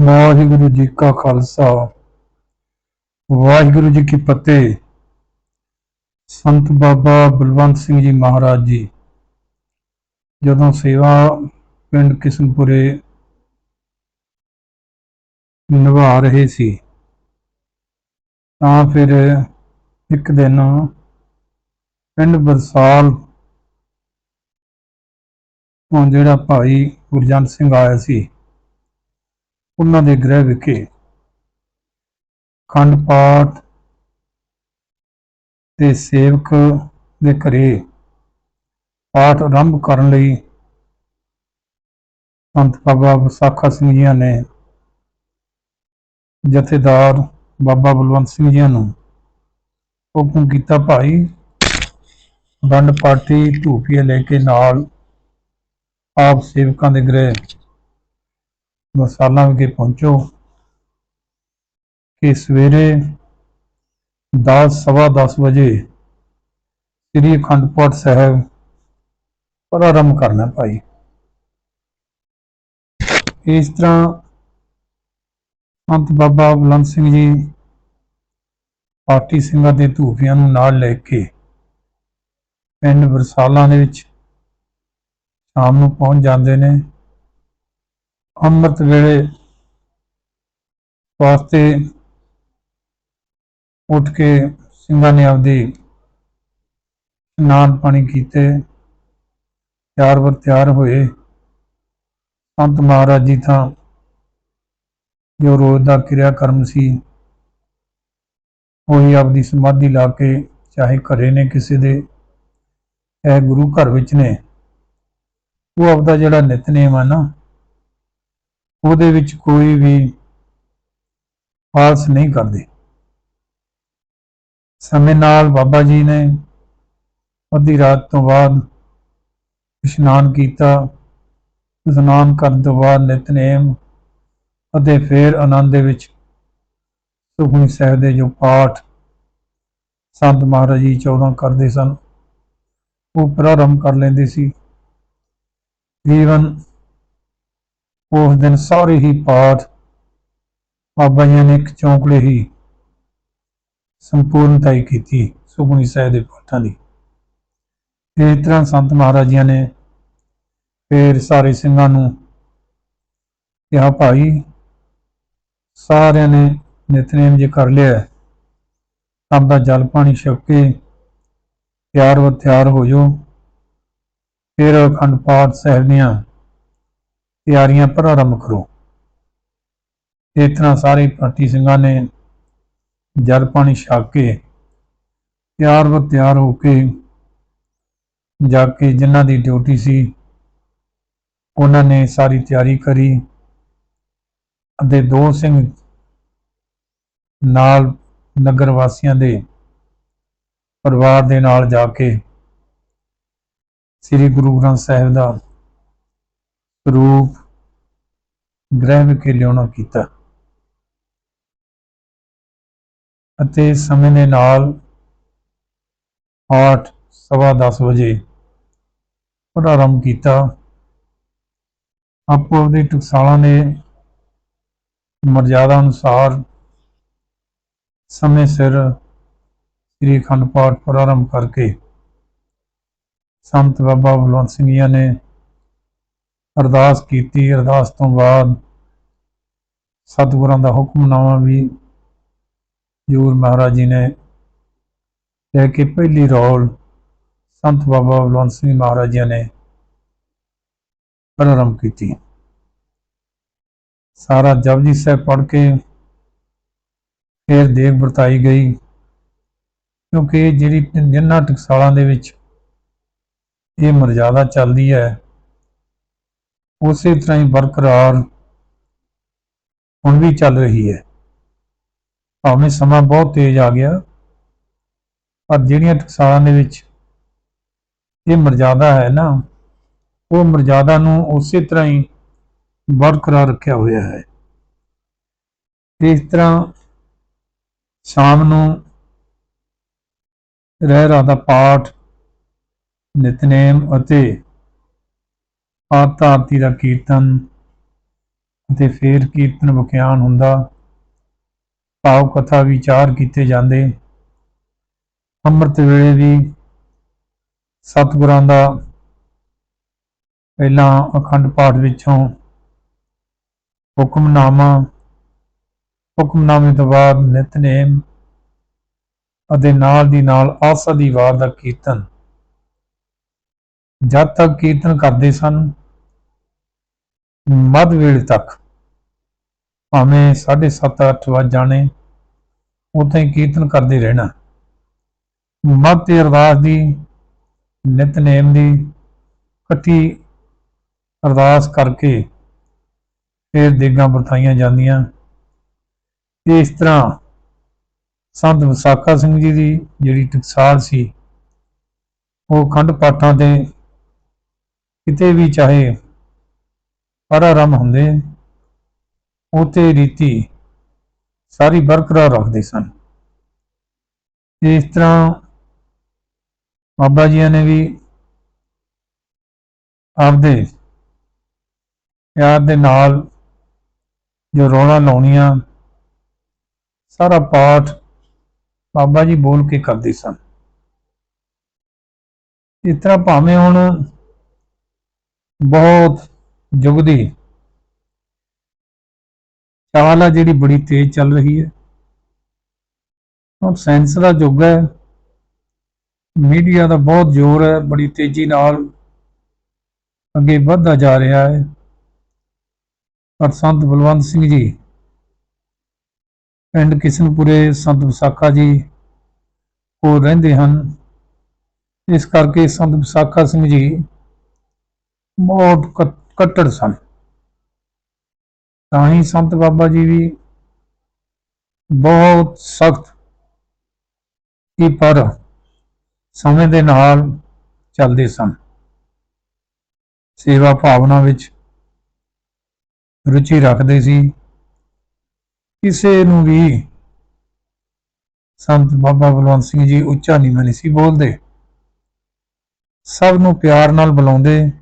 ਵਾਹਿਗੁਰੂ ਜੀ ਕਾ ਖਾਲਸਾ। ਵਾਹਿਗੁਰੂ ਜੀ ਕੀ ਫਤਿਹ। ਸੰਤ ਬਾਬਾ ਬਲਵੰਤ ਸਿੰਘ ਜੀ ਮਹਾਰਾਜ ਜੀ। ਜਦੋਂ ਸੇਵਾ ਪਿੰਡ ਕਿਸ਼ਨਪੁਰੇ ਨਿਭਾ ਰਹੇ ਸੀ, ਤਾਂ ਫਿਰ ਇੱਕ ਦਿਨ ਪਿੰਡ ਬਰਸਾਲ ਤੋਂ ਜਿਹੜਾ ਭਾਈ ਗੁਰਜੰਟ ਸਿੰਘ ਆਇਆ ਸੀ ਉਹਨਾਂ ਦੇ ਗ੍ਰਹਿ ਵਿਖੇ। ਖੰਡ ਪਾਠ ਤੇ ਸੇਵਕ ਦੇ ਘਰੇ ਪਾਠ ਆਰੰਭ ਕਰਨ ਲਈ ਸੰਤ ਬਾਬਾ ਵਿਸਾਖਾ ਸਿੰਘ ਜੀ ਨੇ ਜਥੇਦਾਰ ਬਾਬਾ ਬਲਵੰਤ ਸਿੰਘ ਜੀ ਨੂੰ ਹੁਕਮ ਕੀਤਾ, ਭਾਈ ਵੰਡ ਪਾਰਟੀ ਧੂਪੀਏ ਲੈ ਕੇ ਨਾਲ ਆਪ ਸੇਵਕਾਂ ਦੇ ਗ੍ਰਹਿ ਮਸਾਲਾ ਵਿਖੇ ਪਹੁੰਚੋ ਕਿ ਸਵੇਰੇ 10 ਸਵਾ 10 ਵਜੇ ਸ੍ਰੀ ਅਖੰਡ ਪਾਠ ਸਾਹਿਬ ਪ੍ਰਾਰੰਭ ਕਰਨਾ ਭਾਈ। ਇਸ ਤਰ੍ਹਾਂ ਸੰਤ ਬਾਬਾ ਬਲੰਦ ਸਿੰਘ ਜੀ ਪਾਰਟੀ ਸਿੰਘਾਂ ਦੇ ਧੂਫੀਆਂ ਨੂੰ ਨਾਲ ਲੈ ਕੇ ਪਿੰਡ ਬਰਸਾਲਾਂ ਦੇ ਵਿੱਚ ਸ਼ਾਮ ਨੂੰ ਪਹੁੰਚ ਜਾਂਦੇ ਨੇ। ਅੰਮ੍ਰਿਤ ਵੇਲੇ ਵਾਸਤੇ ਉੱਠ ਕੇ ਸਿੰਘਾਂ ਨੇ ਆਪਦੀ ਇਸ਼ਨਾਨ ਪਾਣੀ ਕੀਤੇ, ਤਿਆਰ ਵਰ ਤਿਆਰ ਹੋਏ। ਸੰਤ ਮਹਾਰਾਜ ਜੀ ਤਾਂ ਜੋ ਰੋਜ਼ ਦਾ ਕਿਰਿਆ ਕਰਮ ਸੀ, ਉਹੀ ਆਪਦੀ ਸਮਾਧੀ ਲਾ ਕੇ ਚਾਹੇ ਘਰੇ ਨੇ ਕਿਸੇ ਦੇ, ਚਾਹੇ ਗੁਰੂ ਘਰ ਵਿੱਚ ਨੇ, ਉਹ ਆਪਦਾ ਜਿਹੜਾ ਨਿਤਨੇਮ ਆ ਨਾ ਉਹਦੇ ਵਿੱਚ ਕੋਈ ਵੀ ਆਲਸ ਨਹੀਂ ਕਰਦੇ। ਸਮੇਂ ਨਾਲ ਬਾਬਾ ਜੀ ਨੇ ਅੱਧੀ ਰਾਤ ਤੋਂ ਬਾਅਦ ਇਸ਼ਨਾਨ ਕੀਤਾ। ਇਸ਼ਨਾਨ ਕਰਨ ਤੋਂ ਬਾਅਦ ਨਿਤਨੇਮ ਅਤੇ ਫਿਰ ਆਨੰਦ ਦੇ ਵਿੱਚ ਸੁਖਮਨੀ ਸਾਹਿਬ ਦੇ ਜੋ ਪਾਠ ਸੰਤ ਮਹਾਰਾਜ ਜੀ 14 ਕਰਦੇ ਸਨ, ਉਹ ਪ੍ਰਾਰੰਭ ਕਰ ਲੈਂਦੇ ਸੀ। ਜੀਵਨ ਉਸ ਦਿਨ ਸਾਰੇ ਹੀ ਪਾਠ ਬਾਬਾ ਜੀ ਨੇ ਇੱਕ ਚੌਂਕੜੇ ਹੀ ਸੰਪੂਰਨਤਾਈ ਕੀਤੀ ਸੁਖਮਨੀ ਸਾਹਿਬ ਦੇ ਪਾਠਾਂ ਦੀ ਇਸ ਤਰ੍ਹਾਂ ਸੰਤ ਮਹਾਰਾਜ ਨੇ ਫਿਰ ਸਾਰੇ ਸਿੰਘਾਂ ਨੂੰ ਕਿਹਾ ਭਾਈ ਸਾਰਿਆਂ ਨੇ ਨਿਤਨੇਮ ਜੇ ਕਰ ਲਿਆ ਹੈ, ਆਪਦਾ ਜਲ ਪਾਣੀ ਛਕ ਕੇ ਤਿਆਰ ਵ ਤਿਆਰ ਹੋ ਜਾਓ। ਫਿਰ ਅਖੰਡ ਪਾਠ ਸਾਹਿਬ ਦੀਆਂ ਤਿਆਰੀਆਂ ਪ੍ਰਾਰੰਭ ਕਰੋ। ਇਸ ਤਰ੍ਹਾਂ ਸਾਰੇ ਭਾਰਤੀ ਸਿੰਘਾਂ ਨੇ ਜਲ ਪਾਣੀ ਛਕ ਕੇ ਤਿਆਰ ਵ ਤਿਆਰ ਹੋ ਕੇ ਜਾ ਕੇ ਜਿਨ੍ਹਾਂ ਦੀ ਡਿਊਟੀ ਸੀ, ਉਹਨਾਂ ਨੇ ਸਾਰੀ ਤਿਆਰੀ ਕਰੀ ਅਤੇ ਦੋ ਸਿੰਘ ਨਾਲ ਨਗਰ ਵਾਸੀਆਂ ਦੇ ਪਰਿਵਾਰ ਦੇ ਨਾਲ ਜਾ ਕੇ ਸ੍ਰੀ ਗੁਰੂ ਗ੍ਰੰਥ ਸਾਹਿਬ ਦਾ ਰੂਪ ਗ੍ਰਹਿ ਵਿਖੇ ਲਿਆਉਣਾ ਕੀਤਾ ਅਤੇ ਸਮੇਂ ਦੇ ਨਾਲ 8 ਸਵਾ 10 ਵਜੇ ਪ੍ਰਾਰੰਭ ਕੀਤਾ। ਆਪੋ ਆਪਣੀ ਟਕਸਾਲਾਂ ਦੇ ਮਰਜ਼ਾਦਾ ਅਨੁਸਾਰ ਸਮੇਂ ਸਿਰ ਸ੍ਰੀ ਅਖੰਡ ਪਾਠ ਪ੍ਰਾਰੰਭ ਕਰਕੇ ਸੰਤ ਬਾਬਾ ਬਲਵੰਤ ਸਿੰਘ ਜੀ ਨੇ ਅਰਦਾਸ ਕੀਤੀ, ਅਰਦਾਸ ਤੋਂ ਬਾਅਦ ਸਤਿਗੁਰਾਂ ਦਾ ਹੁਕਮਨਾਮਾ ਵੀ ਜੂਰ ਮਹਾਰਾਜ ਜੀ ਨੇ ਲੈ ਕੇ ਪਹਿਲੀ ਰੌਲ ਸੰਤ ਬਾਬਾ ਬਲਵੰਤ ਸਿੰਘ ਮਹਾਰਾਜ ਜੀ ਨੇ ਪ੍ਰਾਰੰਭ ਕੀਤੀ। ਸਾਰਾ ਜਪਜੀ ਸਾਹਿਬ ਪੜ੍ਹ ਕੇ ਫਿਰ ਦੇਖ ਵਰਤਾਈ ਗਈ, ਕਿਉਂਕਿ ਜਿਹੜੀ ਜਿੰਨਾ ਟਕਸਾਲਾਂ ਦੇ ਵਿੱਚ ਇਹ ਮਰਜ਼ਾਦਾ ਚੱਲਦੀ ਹੈ। ਉਸੇ ਤਰ੍ਹਾਂ ਹੀ ਬਰਕਰਾਰ ਹੁਣ ਵੀ ਚੱਲ ਰਹੀ ਹੈ। ਭਾਵੇਂ ਸਮਾਂ ਬਹੁਤ ਤੇਜ਼ ਆ ਗਿਆ, ਪਰ ਜਿਹੜੀਆਂ ਟਕਸਾਲਾਂ ਦੇ ਵਿੱਚ ਇਹ ਮਰਜ਼ਾਦਾ ਹੈ ਨਾ, ਉਹ ਮਰਜ਼ਾਦਾ ਨੂੰ ਉਸੇ ਤਰ੍ਹਾਂ ਹੀ ਬਰਕਰਾਰ ਰੱਖਿਆ ਹੋਇਆ ਹੈ। ਇਸ ਤਰ੍ਹਾਂ ਸ਼ਾਮ ਨੂੰ ਰਹਿ ਰਾਤ ਦਾ ਪਾਠ, ਨਿਤਨੇਮ ਅਤੇ ਆਰਤਾ ਆਰਤੀ ਦਾ ਕੀਰਤਨ ਅਤੇ ਫੇਰ ਕੀਰਤਨ ਵਿਖਿਆਨ ਹੁੰਦਾ। ਭਾਵ ਕਥਾ ਵਿਚਾਰ ਕੀਤੇ ਜਾਂਦੇ। ਅੰਮ੍ਰਿਤ ਵੇਲੇ ਵੀ ਸਤਿਗੁਰਾਂ ਦਾ ਪਹਿਲਾਂ ਅਖੰਡ ਪਾਠ ਵਿੱਚੋਂ ਹੁਕਮਨਾਮਾ, ਹੁਕਮਨਾਮੇ ਤੋਂ ਬਾਅਦ ਨਿਤਨੇਮ ਅਤੇ ਨਾਲ ਦੀ ਨਾਲ ਆਸਾ ਦੀ ਵਾਰ ਦਾ ਕੀਰਤਨ। ਜਦ ਤੱਕ ਕੀਰਤਨ ਕਰਦੇ ਸਨ ਮੱਧ ਵੇਲੇ ਤੱਕ। ਭਾਵੇਂ 7:30 ਅੱਠ ਵੱਜ ਜਾਣੇ, ਉਥੇ ਕੀਰਤਨ ਕਰਦੇ ਰਹਿਣਾ। ਮੱਧ ਤੇ ਅਰਦਾਸ ਦੀ, ਨਿਤਨੇਮ ਦੀ, ਇਕੱਠੀ ਅਰਦਾਸ ਕਰਕੇ ਫਿਰ ਦੇਗਾਂ ਵਰਤਾਈਆਂ ਜਾਂਦੀਆਂ। ਇਸ ਤਰ੍ਹਾਂ ਸੰਤ ਵਿਸਾਖਾ ਸਿੰਘ ਜੀ ਦੀ ਜਿਹੜੀ ਟਕਸਾਲ ਸੀ, ਉਹ ਖੰਡ ਪਾਠਾਂ ਦੇ ਕਿਤੇ ਵੀ ਚਾਹੇ ਪਰ ਆਰੰਭ ਹੁੰਦੇ ਉਹ ਤੇ ਰੀਤੀ ਸਾਰੀ ਬਰਕਰਾਰ ਰੱਖਦੇ ਸਨ। ਇਸ ਤਰ੍ਹਾਂ ਬਾਬਾ ਜੀਆਂ ਨੇ ਵੀ ਆਪਦੇ ਪਿਆਰ ਦੇ ਨਾਲ ਜੋ ਰੋਣਾ ਲਾਉਣੀਆਂ, ਸਾਰਾ ਪਾਠ ਬਾਬਾ ਜੀ ਬੋਲ ਕੇ ਕਰਦੇ ਸਨ। ਇਸ ਤਰ੍ਹਾਂ ਭਾਵੇਂ ਹੁਣ ਬਹੁਤ ਯੁੱਗ ਦੀ ਚਾਲ ਆ ਜਿਹੜੀ ਬੜੀ ਤੇਜ਼ ਚੱਲ ਰਹੀ ਹੈ। ਹੁਣ ਸਾਇੰਸ ਦਾ ਯੁੱਗ ਹੈ। ਮੀਡੀਆ ਦਾ ਬਹੁਤ ਜ਼ੋਰ ਹੈ। ਬੜੀ ਤੇਜ਼ੀ ਨਾਲ ਅੱਗੇ ਵੱਧਦਾ ਜਾ ਰਿਹਾ ਹੈ। ਪਰ ਸੰਤ ਬਲਵੰਤ ਸਿੰਘ ਜੀ, ਪਿੰਡ ਕਿਸ਼ਨਪੁਰੇ ਸੰਤ ਵਿਸਾਖਾ ਜੀ ਕੋਲ ਰਹਿੰਦੇ ਹਨ। ਇਸ ਕਰਕੇ ਸੰਤ ਵਿਸਾਖਾ ਸਿੰਘ ਜੀ ਬਹੁਤ ਕੱਟੜ ਸਨ ਤਾਂ ਹੀ ਸੰਤ ਬਾਬਾ ਜੀ ਵੀ ਬਹੁਤ ਸਖਤ ਸੀ ਪਰ ਸਮੇਂ ਦੇ ਨਾਲ ਚੱਲਦੇ ਸਨ। ਸੇਵਾ ਭਾਵਨਾ ਵਿੱਚ ਰੁਚੀ ਰੱਖਦੇ ਸੀ। ਕਿਸੇ ਨੂੰ ਵੀ ਸੰਤ ਬਾਬਾ ਬਲਵੰਤ ਸਿੰਘ ਜੀ ਉੱਚਾ ਨਹੀਂ ਨਹੀਂ ਸੀ ਬੋਲਦੇ। ਸਭ ਨੂੰ ਪਿਆਰ ਨਾਲ ਬੁਲਾਉਂਦੇ।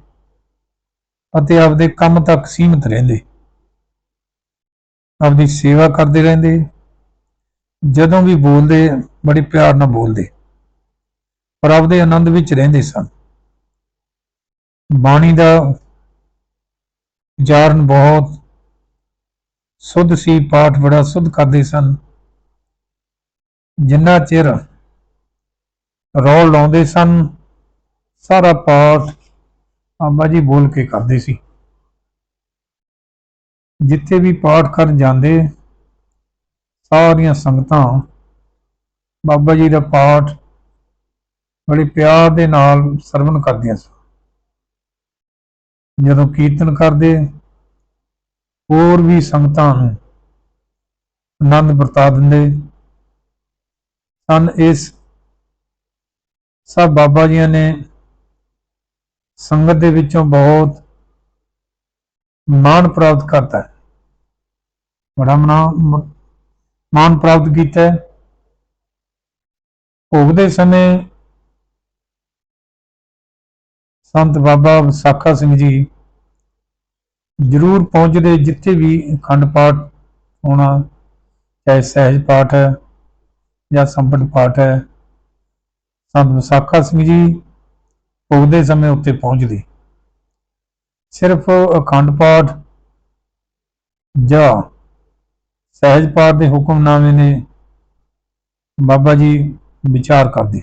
ਅਤੇ ਆਪਦੇ ਕੰਮ ਤੱਕ ਸੀਮਿਤ ਰਹਿੰਦੇ। ਆਪਦੀ ਸੇਵਾ ਕਰਦੇ ਰਹਿੰਦੇ। ਜਦੋਂ ਵੀ ਬੋਲਦੇ, ਬੜੇ ਪਿਆਰ ਨਾਲ ਬੋਲਦੇ। ਪਰ ਆਪਦੇ ਆਨੰਦ ਵਿੱਚ ਰਹਿੰਦੇ ਸਨ। ਬਾਣੀ ਦਾ ਉਚਾਰਨ ਬਹੁਤ ਸੁੱਧ ਸੀ, ਪਾਠ ਬੜਾ ਸੁੱਧ ਕਰਦੇ ਸਨ। ਜਿੰਨਾ ਚਿਰ ਰੌਲ ਲਾਉਂਦੇ ਸਨ, ਸਾਰਾ ਪਾਠ ਬਾਬਾ ਜੀ ਬੋਲ ਕੇ ਕਰਦੇ ਸੀ। ਜਿੱਥੇ ਵੀ ਪਾਠ ਕਰਨ ਜਾਂਦੇ, ਸਾਰੀਆਂ ਸੰਗਤਾਂ ਬਾਬਾ ਜੀ ਦਾ ਪਾਠ ਬੜੇ ਪਿਆਰ ਦੇ ਨਾਲ ਸਰਵਣ ਕਰਦੀਆਂ ਸਨ। ਜਦੋਂ ਕੀਰਤਨ ਕਰਦੇ, ਹੋਰ ਵੀ ਸੰਗਤਾਂ ਨੂੰ ਆਨੰਦ ਵਰਤਾ ਦਿੰਦੇ। ਸਨ ਇਸ ਸਭ ਬਾਬਾ ਜੀਆਂ ਨੇ ਸੰਗਤ ਦੇ ਵਿੱਚੋਂ ਬਹੁਤ ਮਾਣ ਪ੍ਰਾਪਤ ਕਰਦਾ ਹੈ। ਬੜਾ ਮਨਾ- ਮਾਣ ਪ੍ਰਾਪਤ ਕੀਤਾ ਹੈ। ਭੋਗ ਦੇ ਸਮੇਂ ਸੰਤ ਬਾਬਾ ਵਿਸਾਖਾ ਸਿੰਘ ਜੀ ਜ਼ਰੂਰ ਪਹੁੰਚਦੇ ਜਿੱਥੇ ਵੀ ਅਖੰਡ ਪਾਠ ਹੋਣਾ, ਚਾਹੇ ਸਹਿਜ ਪਾਠ ਹੈ ਜਾਂ ਸੰਪਟ ਪਾਠ ਹੈ। ਸੰਤ ਵਿਸਾਖਾ ਸਿੰਘ ਜੀ ਭੋਗ ਸਮੇਂ ਉੱਤੇ ਪਹੁੰਚਦੇ। ਸਿਰਫ ਅਖੰਡ ਪਾਠ ਜਾਂ ਸਹਿਜ ਪਾਠ ਦੇ ਹੁਕਮਨਾਮੇ ਨੇ ਬਾਬਾ ਜੀ ਵਿਚਾਰ ਕਰਦੇ।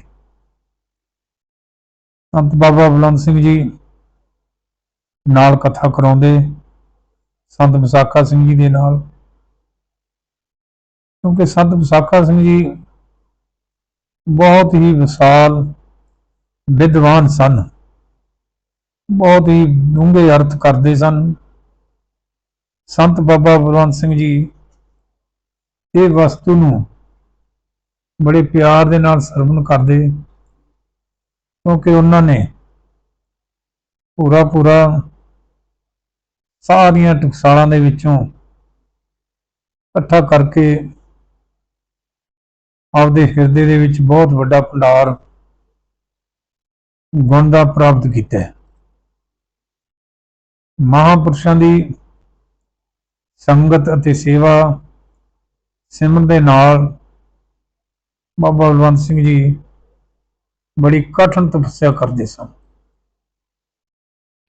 ਸੰਤ ਬਾਬਾ ਬਲਵੰਤ ਸਿੰਘ ਜੀ ਨਾਲ ਕਥਾ ਕਰਾਉਂਦੇ, ਸੰਤ ਵਿਸਾਖਾ ਸਿੰਘ ਜੀ ਦੇ ਨਾਲ। ਕਿਉਂਕਿ ਸੰਤ ਵਿਸਾਖਾ ਸਿੰਘ ਜੀ ਬਹੁਤ ਹੀ ਵਿਸ਼ਾਲ ਵਿਦਵਾਨ ਸਨ। ਬਹੁਤ ਹੀ ਡੂੰਘੇ ਅਰਥ ਕਰਦੇ ਸਨ। ਸੰਤ ਬਾਬਾ ਬਲਵੰਤ ਸਿੰਘ ਜੀ ਇਹ ਵਸਤੂ ਨੂੰ ਬੜੇ ਪਿਆਰ ਦੇ ਨਾਲ ਸਰਵਣ ਕਰਦੇ, ਕਿਉਂਕਿ ਉਹਨਾਂ ਨੇ ਪੂਰਾ ਪੂਰਾ ਸਾਰੀਆਂ ਟਕਸਾਲਾਂ ਦੇ ਵਿੱਚੋਂ ਇਕੱਠਾ ਕਰਕੇ ਆਪਦੇ ਹਿਰਦੇ ਦੇ ਵਿੱਚ ਬਹੁਤ ਵੱਡਾ ਭੰਡਾਰ ਗੁਣ ਦਾ ਪ੍ਰਾਪਤ ਕੀਤਾ ਹੈ। ਮਹਾਪੁਰਸ਼ਾਂ ਦੀ ਸੰਗਤ ਅਤੇ ਸੇਵਾ ਸਿਮਰਨ ਦੇ ਨਾਲ ਬਾਬਾ ਬਲਵੰਤ ਸਿੰਘ ਜੀ ਬੜੀ ਕਠਿਨ ਤਪੱਸਿਆ ਕਰਦੇ ਸਨ।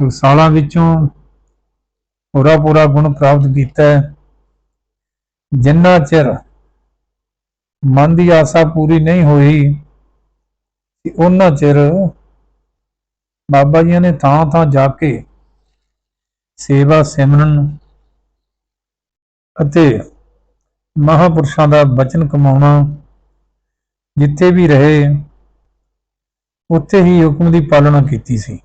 ਸਾਲਾਂ ਵਿੱਚੋਂ ਪੂਰਾ ਪੂਰਾ ਗੁਣ ਪ੍ਰਾਪਤ ਕੀਤਾ ਜਿੰਨਾ ਚਿਰ ਮਨ ਦੀ ਆਸਾ ਪੂਰੀ ਨਹੀਂ ਹੋਈ ਕਿ ਉਹਨਾਂ ਚਿਰ ਬਾਬਾ ਜੀਆਂ ਨੇ ਥਾਂ ਥਾਂ ਜਾ ਕੇ ਸੇਵਾ ਸਿਮਰਨ ਅਤੇ ਮਹਾਪੁਰਸ਼ਾਂ ਦਾ ਬਚਨ ਕਮਾਉਣਾ ਜਿੱਥੇ ਵੀ ਰਹੇ, ਉੱਥੇ ਹੀ ਹੁਕਮ ਦੀ ਪਾਲਣਾ ਕੀਤੀ ਸੀ।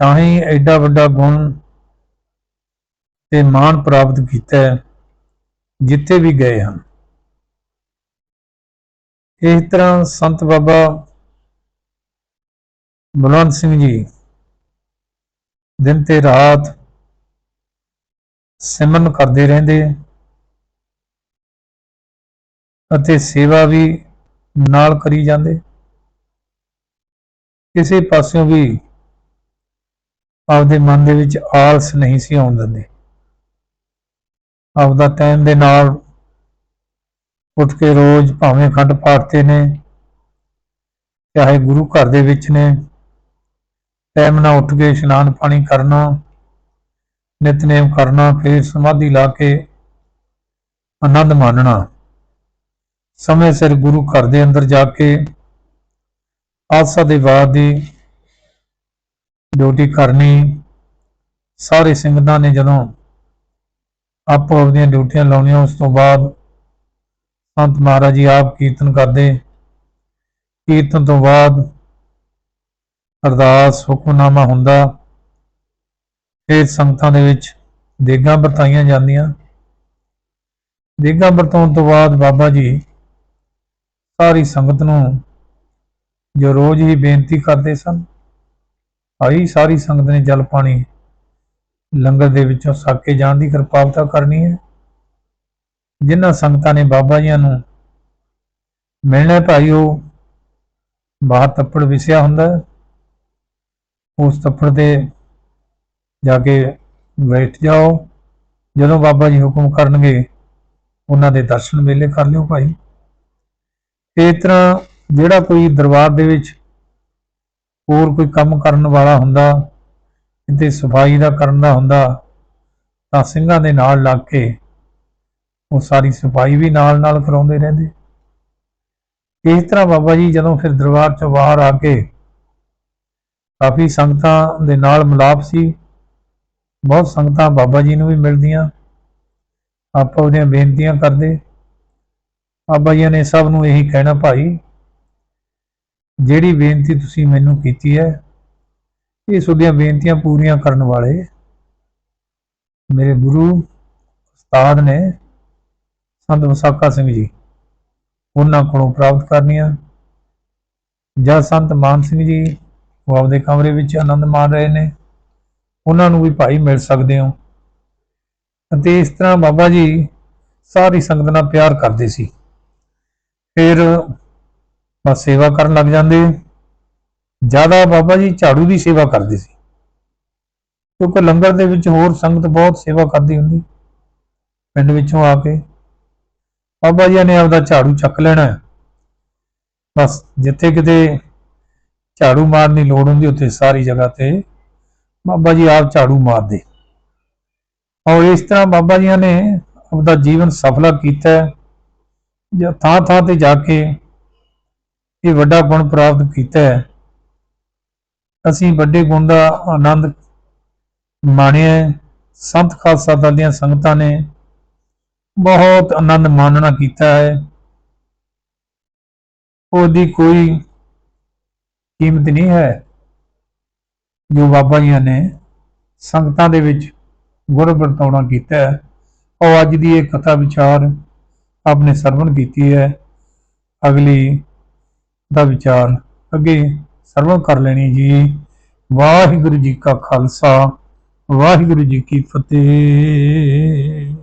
ਤਾਂ ਹੀ ਐਡਾ ਵੱਡਾ ਗੁਣ ਤੇ ਮਾਣ ਪ੍ਰਾਪਤ ਕੀਤਾ ਜਿੱਥੇ ਵੀ ਗਏ ਹਨ। ਇਸ ਤਰ੍ਹਾਂ ਸੰਤ ਬਾਬਾ ਬਲਵੰਤ ਸਿੰਘ ਜੀ, ਦਿਨ ਤੇ ਰਾਤ ਸਿਮਰਨ ਕਰਦੇ ਰਹਿੰਦੇ ਅਤੇ ਸੇਵਾ ਵੀ ਨਾਲ ਕਰੀ ਜਾਂਦੇ ਕਿਸੇ ਪਾਸਿਓਂ ਵੀ ਆਪਦੇ ਮਨ ਦੇ ਵਿੱਚ ਆਲਸ ਨਹੀਂ ਸੀ ਆਉਣ ਦਿੰਦੇ। ਆਪਦਾ ਟਾਈਮ ਦੇ ਨਾਲ ਉੱਠ ਕੇ ਰੋਜ਼ ਭਾਵੇਂ ਖੰਡ ਪਾਠਤੇ ਨੇ, ਚਾਹੇ ਗੁਰੂ ਘਰ ਦੇ ਵਿੱਚ ਨੇ ਟਾਈਮ ਨਾਲ ਉੱਠ ਕੇ ਇਸ਼ਨਾਨ ਪਾਣੀ ਕਰਨਾ, ਨਿਤਨੇਮ ਕਰਨਾ, ਫਿਰ ਸਮਾਧੀ ਲਾ ਕੇ ਆਨੰਦ ਮਾਣਨਾ। ਸਮੇਂ ਸਿਰ ਗੁਰੂ ਘਰ ਦੇ ਅੰਦਰ ਜਾ ਕੇ ਆਸਾ ਦੇ ਬਾਅਦ ਦੀ ਡਿਊਟੀ ਕਰਨੀ, ਸਾਰੇ ਸਿੰਘਾਂ ਨੇ ਜਦੋਂ ਆਪੋ ਆਪਣੀਆਂ ਡਿਊਟੀਆਂ ਲਾਉਣੀਆਂ, ਉਸ ਤੋਂ ਬਾਅਦ ਸੰਤ ਮਹਾਰਾਜ ਜੀ ਆਪ ਕੀਰਤਨ ਕਰਦੇ। ਕੀਰਤਨ ਤੋਂ ਬਾਅਦ ਅਰਦਾਸ ਹੁਕਮਨਾਮਾ ਹੁੰਦਾ, ਫਿਰ ਸੰਗਤਾਂ ਦੇ ਵਿੱਚ ਦੇਗਾਂ ਵਰਤਾਈਆਂ ਜਾਂਦੀਆਂ। ਦੇਗਾਂ ਵਰਤਾਉਣ ਤੋਂ ਬਾਅਦ ਬਾਬਾ ਜੀ ਸਾਰੀ ਸੰਗਤ ਨੂੰ ਜੋ ਰੋਜ਼ ਹੀ ਬੇਨਤੀ ਕਰਦੇ ਸਨ ਆਈ ਸਾਰੀ ਸੰਗਤ ਨੇ ਜਲ ਪਾਣੀ ਲੰਗਰ ਦੇ ਵਿੱਚੋਂ ਛਕ ਕੇ ਜਾਣ ਦੀ ਕਿਰਪਾਲਤਾ ਕਰਨੀ ਹੈ। ਜਿਨ੍ਹਾਂ ਸੰਗਤਾਂ ਨੇ ਬਾਬਾ ਜੀਆਂ ਨੂੰ ਮਿਲਣਾ ਭਾਈ ਉਹ ਬਾਹਰ ਤੱਪੜ ਵਿਸਿਆ ਹੁੰਦਾ ਉਸ ਤੱਪੜ ਤੇ ਜਾ ਕੇ ਬੈਠ ਜਾਓ। ਜਦੋਂ ਬਾਬਾ ਜੀ ਹੁਕਮ ਕਰਨਗੇ, ਉਹਨਾਂ ਦੇ ਦਰਸ਼ਨ ਮੇਲੇ ਕਰ ਲਿਓ ਭਾਈ। ਇਸ ਤਰ੍ਹਾਂ ਜਿਹੜਾ ਕੋਈ ਦਰਬਾਰ ਦੇ ਵਿੱਚ ਹੋਰ ਕੋਈ ਕੰਮ ਕਰਨ ਵਾਲਾ ਹੁੰਦਾ, ਕਿਤੇ ਸਫ਼ਾਈ ਦਾ ਕਰਨ ਦਾ ਹੁੰਦਾ, ਤਾਂ ਸਿੰਘਾਂ ਦੇ ਨਾਲ ਲੱਗ ਕੇ ਉਹ ਸਾਰੀ ਸਫ਼ਾਈ ਵੀ ਨਾਲ ਨਾਲ ਕਰਾਉਂਦੇ ਰਹਿੰਦੇ। ਇਸ ਤਰ੍ਹਾਂ ਬਾਬਾ ਜੀ ਜਦੋਂ ਫਿਰ ਦਰਬਾਰ ਚੋਂ ਬਾਹਰ ਆ ਕੇ ਕਾਫੀ ਸੰਗਤਾਂ ਦੇ ਨਾਲ ਮਿਲਾਪ ਸੀ। ਬਹੁਤ ਸੰਗਤਾਂ ਬਾਬਾ ਜੀ ਨੂੰ ਵੀ ਮਿਲਦੀਆਂ। ਆਪਾਂ ਉਹਦੀਆਂ ਬੇਨਤੀਆਂ ਕਰਦੇ। ਬਾਬਾ ਜੀ ਨੇ ਸਭ ਨੂੰ ਇਹੀ ਕਹਿਣਾ, ਭਾਈ, ਜਿਹੜੀ ਬੇਨਤੀ ਤੁਸੀਂ ਮੈਨੂੰ ਕੀਤੀ ਹੈ ਇਹ ਤੁਹਾਡੀਆਂ ਬੇਨਤੀਆਂ ਪੂਰੀਆਂ ਕਰਨ ਵਾਲੇ ਮੇਰੇ ਗੁਰੂ ਉਸਤਾਦ ਨੇ ਸੰਤ ਵਸਾਕਾ ਸਿੰਘ ਜੀ, ਉਹਨਾਂ ਕੋਲੋਂ ਪ੍ਰਾਪਤ ਕਰਨੀਆਂ। ਜਾਂ ਸੰਤ ਮਾਨ ਸਿੰਘ ਜੀ ਉਹ ਆਪਦੇ ਕਮਰੇ ਵਿੱਚ ਆਨੰਦ ਮਾਣ ਰਹੇ ਨੇ। ਉਹਨਾਂ ਨੂੰ ਵੀ ਭਾਈ ਮਿਲ ਸਕਦੇ ਹੋ। ਅਤੇ ਇਸ ਤਰ੍ਹਾਂ ਬਾਬਾ ਜੀ ਸਾਰੀ ਸੰਗਤ ਨਾਲ ਪਿਆਰ ਕਰਦੇ ਸੀ। ਫਿਰ ਬਸ ਸੇਵਾ ਕਰਨ ਲੱਗ ਜਾਂਦੇ। ਜ਼ਿਆਦਾ ਬਾਬਾ ਜੀ ਝਾੜੂ ਦੀ ਸੇਵਾ ਕਰਦੇ ਸੀ। ਕਿਉਂਕਿ ਲੰਗਰ ਦੇ ਵਿੱਚ ਹੋਰ ਸੰਗਤ ਬਹੁਤ ਸੇਵਾ ਕਰਦੀ ਹੁੰਦੀ। ਪਿੰਡ ਵਿੱਚੋਂ ਆ ਕੇ ਬਾਬਾ ਜੀ ਨੇ ਆਪਦਾ ਝਾੜੂ ਚੱਕ ਲੈਣਾ। ਬਸ ਜਿੱਥੇ ਕਿਤੇ ਝਾੜੂ ਮਾਰਨ ਦੀ ਲੋੜ ਹੁੰਦੀ ਉੱਥੇ ਸਾਰੀ ਜਗ੍ਹਾ ਤੇ। ਬਾਬਾ ਜੀ ਆਪ ਝਾੜੂ ਮਾਰਦੇ। ਔਰ ਇਸ ਤਰ੍ਹਾਂ ਬਾਬਾ ਜੀਆਂ ਨੇ ਆਪਦਾ ਜੀਵਨ ਸਫਲਾ ਕੀਤਾ। ਜਾਂ ਥਾਂ ਥਾਂ ਤੇ ਜਾ ਕੇ ਇਹ ਵੱਡਾ ਗੁਣ ਪ੍ਰਾਪਤ ਕੀਤਾ। ਹੈ ਅਸੀਂ ਵੱਡੇ ਗੁਣ ਦਾ ਆਨੰਦ ਮਾਣਿਆ। ਸੰਤ ਖਾਲਸਾ ਦਲ ਦੀਆਂ ਸੰਗਤਾਂ ਨੇ ਬਹੁਤ ਆਨੰਦ ਮਾਣਨਾ ਕੀਤਾ ਹੈ। ਉਹਦੀ ਕੋਈ ਕੀਮਤ ਨਹੀਂ ਹੈ ਜੋ ਬਾਬਾ ਜੀਆਂ ਨੇ ਸੰਗਤਾਂ ਦੇ ਵਿੱਚ ਗੁਰ ਵਰਤਾਉਣਾ ਕੀਤਾ ਹੈ। ਉਹ ਅੱਜ ਦੀ ਇਹ ਕਥਾ ਵਿਚਾਰ ਆਪਨੇ ਸਰਵਣ ਕੀਤੀ ਹੈ। ਅਗਲੀ ਦਾ ਵਿਚਾਰ ਅੱਗੇ ਸਰਵਣ ਕਰ ਲੈਣੀ ਜੀ। ਵਾਹਿਗੁਰੂ ਜੀ ਕਾ ਖਾਲਸਾ, ਵਾਹਿਗੁਰੂ ਜੀ ਕੀ ਫਤਿਹ।